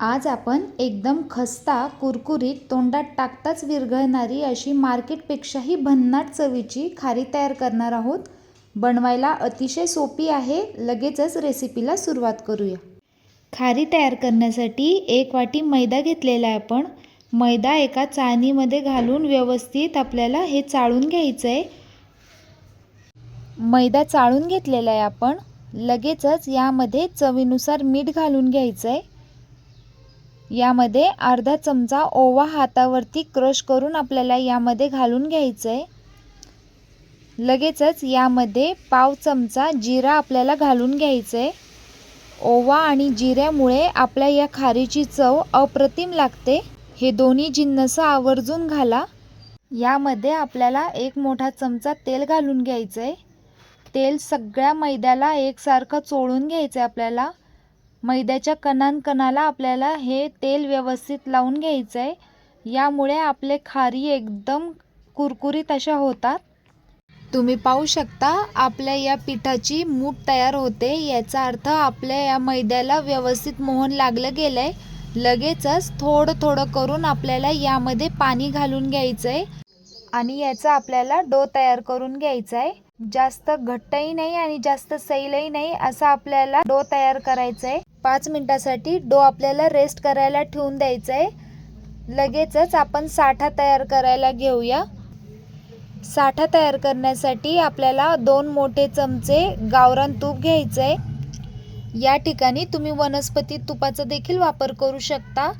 आज आपण एकदम खस्ता कुरकुरीत तोंडात टाकताच विरघळणारी अशी मार्केटपेक्षाही भन्नाट चवीची खारी तयार करणार आहोत. बनवायला अतिशय सोपी आहे. लगेचच रेसिपीला सुरुवात करूया. खारी तयार करण्यासाठी एक वाटी मैदा घेतलेला आहे आपण. मैदा एका चाळणीमध्ये घालून व्यवस्थित आपल्याला हे चाळून घ्यायचं आहे मैदा चाळून घेतलेला आहे आपण. लगेचच यामध्ये चवीनुसार मीठ घालून घ्यायचं आहे यामध्ये अर्धा चमचा ओवा हातावरती क्रश करून आपल्याला यामध्ये घालून घ्यायचं आहे लगेचच यामध्ये पाव चमचा जिरा आपल्याला घालून घ्यायचं आहे ओवा आणि जिऱ्यामुळे आपल्या या खारीची चव अप्रतिम लागते. हे दोन्ही जिन्नस आवर्जून घाला. यामध्ये आपल्याला एक मोठा चमचा तेल घालून घ्यायचं आहे तेल सगळ्या मैद्याला एकसारखं चोळून घ्यायचं आहे आपल्याला. मैद्याच्या कणांकणाला आपल्याला हे तेल व्यवस्थित लावून घ्यायचं आहे यामुळे आपले खारी एकदम कुरकुरीत अशा होतात. तुम्ही पाहू शकता आपल्या या पिठाची मूठ तयार होते. याचा अर्थ आपल्या या मैद्याला व्यवस्थित मोहन लागलं गेलं आहे लगेचच थोडं थोडं करून आपल्याला यामध्ये पाणी घालून घ्यायचं आहे आणि याचा आपल्याला डो तयार करून घ्यायचा आहे जास्त घट्टही नाही आणि जास्त सैलही नाही असा आपल्याला डो तयार करायचा आहे पाच मिनटासाठी डो आपल्याला रेस्ट करायला ठेवून द्यायचा आहे लगेचच आपण साठा तयार करायला घेऊया. साठा तयार करण्यासाठी आपल्याला दोन मोठे चमचे गावरान तूप घ्यायचं आहे या ठिकाणी तुम्ही वनस्पती तुपाचा देखील वापर करू शकता.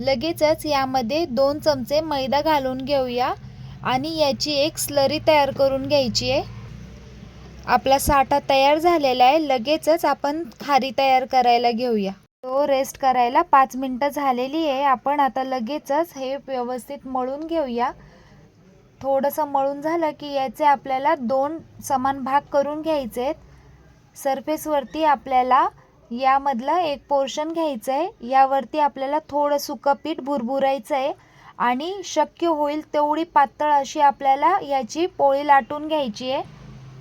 लगेचच यामध्ये दोन चमचे मैदा घालून घेऊया. आणि याची एक स्लरी तयार करून घ्यायची आहे. आपला साठा तयार झालेला आहे. लगेचच आपण खारी तयार करायला घेऊया. तो रेस्ट करायला पाच मिनटं झालेली आहे. आपण आता लगेचच हे व्यवस्थित मळून घेऊया. थोडंसं मळून झालं की याचे आपल्याला दोन समान भाग करून घ्यायचे आहेत. सरफेसवरती आपल्याला यामधलं एक पोर्शन घ्यायचं आहे. यावरती आपल्याला थोडं सुकं पीठ भुरभुरायचं आहे. आणि शक्य होईल तेवढी पातळ अशी आपल्याला याची पोळी लाटून घ्यायची आहे.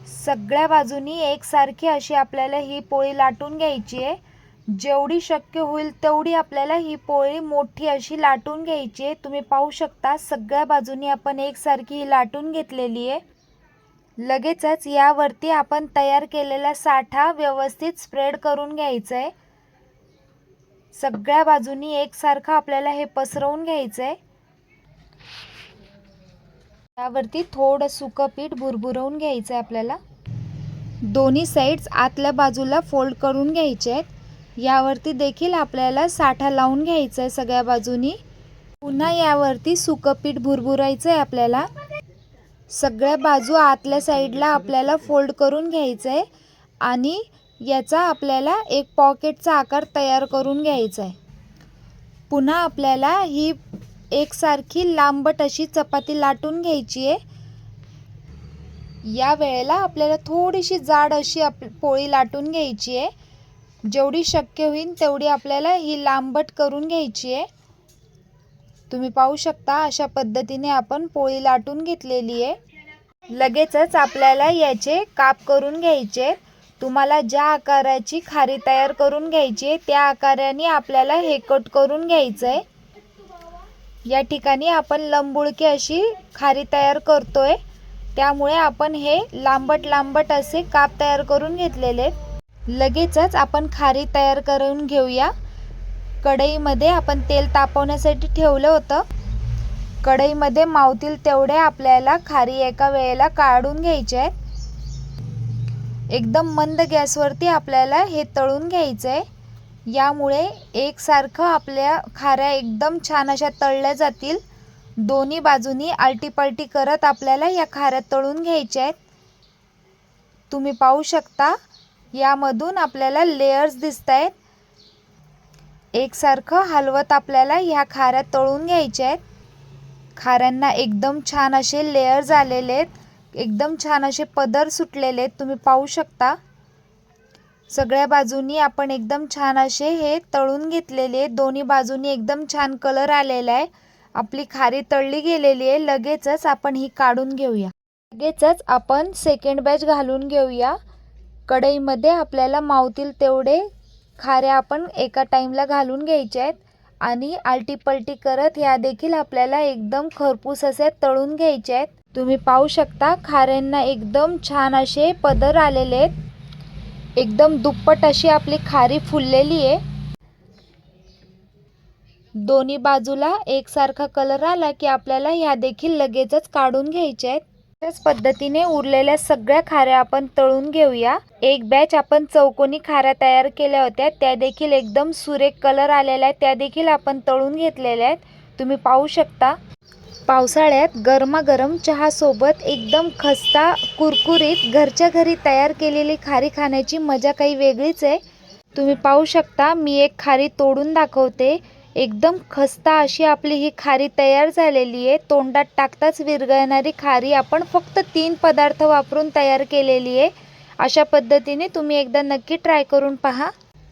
सगळ्या बाजूनी एकसारखी अशी आपल्याला ही पोळी लाटून घ्यायची आहे. जेवढी शक्य होईल तेवढी आपल्याला ही पोळी मोठी अशी लाटून घ्यायची आहे. तुम्ही पाहू शकता सगळ्या बाजूनी आपण एकसारखी ही लाटून घेतलेली आहे. लगेचच यावरती आपण तयार केलेला साठा व्यवस्थित स्प्रेड करून घ्यायचा आहे. सगळ्या बाजूनी एकसारखं आपल्याला हे पसरवून घ्यायचं आहे. यावरती थोडं सुकं पीठ भुरभुरवून घ्यायचं आहे आपल्याला. दोन्ही साईड्स आतल्या बाजूला फोल्ड करून घ्यायचे आहेत. यावरती देखील आपल्याला साठा लावून घ्यायचा आहे सगळ्या बाजूनी. पुन्हा यावरती सुकं पीठ भुरभुरायचं आहे आपल्याला. सगळ्या बाजू आतल्या साईडला आपल्याला फोल्ड करून घ्यायचं आहे आणि याचा आपल्याला एक पॉकेटचा आकार तयार करून घ्यायचा आहे पुन्हा आपल्याला ही एकसारखी लांबट अशी चपाती लाटून घ्यायची आहे. या वेळेला आपल्याला थोडीशी जाड अशी आप पोळी लाटून घ्यायची आहे. जेवढी शक्य होईल तेवढी आपल्याला ही लांबट करून घ्यायची आहे. तुम्ही पाहू शकता अशा पद्धतीने आपण पोळी लाटून घेतलेली आहे. लगेचच आपल्याला याचे काप करून घ्यायचे तुम्हाला ज्या आकाराची खारी तयार करून घ्यायची आहे त्या आकाराने आपल्याला हे कट करून घ्यायचं आहे. या ठिकाणी आपण लंबुळकी अशी खारी तयार करतोय. त्यामुळे आपण हे लांबट लांबट असे काप तयार करून घेतलेले. आहेत लगेचच आपण खारी तयार करून घेऊया. कढईमध्ये आपण तेल तापवण्यासाठी ठेवलं होतं. कढईमध्ये मावतील तेवढे आपल्याला खारी एका वेळेला काढून घ्यायचे आहेत. एकदम मंद गॅसवरती आपल्याला हे तळून घ्यायचं आहे. यामुळे एकसारखं आपल्या खाऱ्या एकदम छान अशा तळल्या जातील. दोन्ही बाजूनी आलटीपालटी करत आपल्याला या खाऱ्या तळून घ्यायच्या आहेत. तुम्ही पाहू शकता यामधून आपल्याला लेयर्स दिसत आहेत एकसारखं हलवत आपल्याला ह्या खाऱ्या तळून घ्यायच्या आहेत. खाऱ्यांना एकदम छान असे लेयर्स आलेले आहेत. एकदम छान असे पदर सुटलेले आहेत. तुम्ही पाहू शकता. सगळ्या बाजूनी आपण एकदम छान असे हे तळून घेतलेले दोन्ही बाजूनी एकदम छान कलर आलेला आहे. आपली खारी तळली गेलेली आहे. लगेचच आपण ही काढून घेऊया. लगेचच आपण सेकंड बॅच घालून घेऊया. कढईमध्ये आपल्याला मावतील तेवढे खाऱ्या आपण एका टाईमला घालून घ्यायच्या आहेत. आणि आलटीपलटी करत ह्या देखील आपल्याला एकदम खरपूस असे तळून घ्यायचे आहेत. तुम्ही पाहू शकता खाऱ्यांना एकदम छान असे पदर आलेले आहेत. एकदम दुप्पट अशी आपली खारी फुललेली आहे. दोन्ही बाजूला एकसारखा कलर आला की आपल्याला ह्या देखील लगेचच काढून घ्यायच्या आहेत. त्याच पद्धतीने उरलेल्या सगळ्या खाऱ्या आपण तळून घेऊया. एक बॅच आपण चौकोनी खाऱ्या तयार केल्या होत्या. त्या देखील एकदम सुरेख कलर आलेल्या आहेत. त्या देखील आपण तळून घेतलेल्या आहेत. तुम्ही पाहू शकता. पावसाळ्यात गरमागरम चहासोबत एकदम खस्ता कुरकुरीत घरच्या घरी तयार केलेली खारी खाण्याची मजा काही वेगळीच आहे. तुम्ही पाहू शकता मी एक खारी तोडून दाखवते. एकदम खस्ता अशी आपली ही खारी तयार झालेली आहे. तोंडात टाकताच विरघळणारी खारी आपण फक्त तीन पदार्थ वापरून तयार केलेली आहे. अशा पद्धतीने तुम्ही एकदा नक्की ट्राय करून पहा.